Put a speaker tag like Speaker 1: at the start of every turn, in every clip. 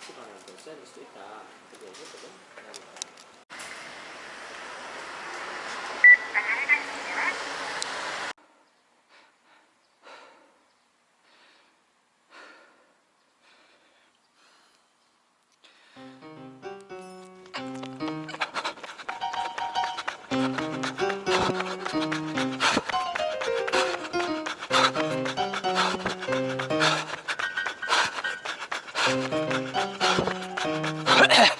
Speaker 1: 추가로 더될 수도 있다. 그렇게 얘기했거든. 그래 Yeah.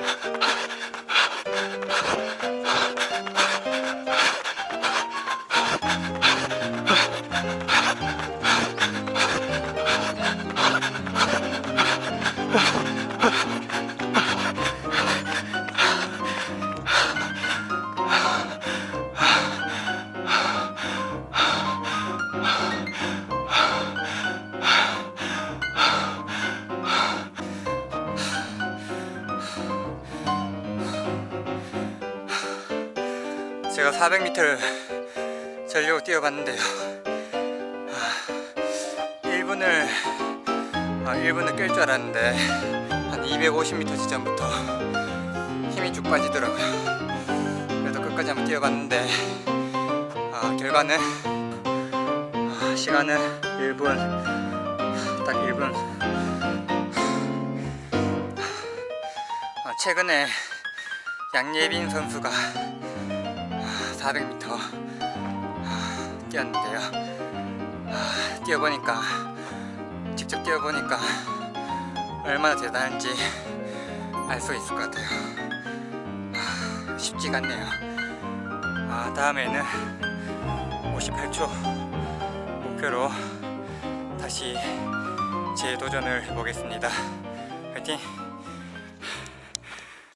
Speaker 2: 제가 400m를 전력을 뛰어봤는데요. 1분을 아, 1분을 깰 줄 알았는데 한 250m 지점부터 힘이 쭉 빠지더라고요. 그래도 끝까지 한번 뛰어봤는데 아, 결과는 아, 시간은 1분 딱 1분. 아, 최근에 양예빈 선수가 400m 뛰었는데요. 아, 뛰어보니까 직접 뛰어보니까 얼마나 대단한지 알 수 있을 것 같아요. 아, 쉽지가 않네요. 아, 다음에는 58초 목표로 다시 재도전을 해보겠습니다. 화이팅!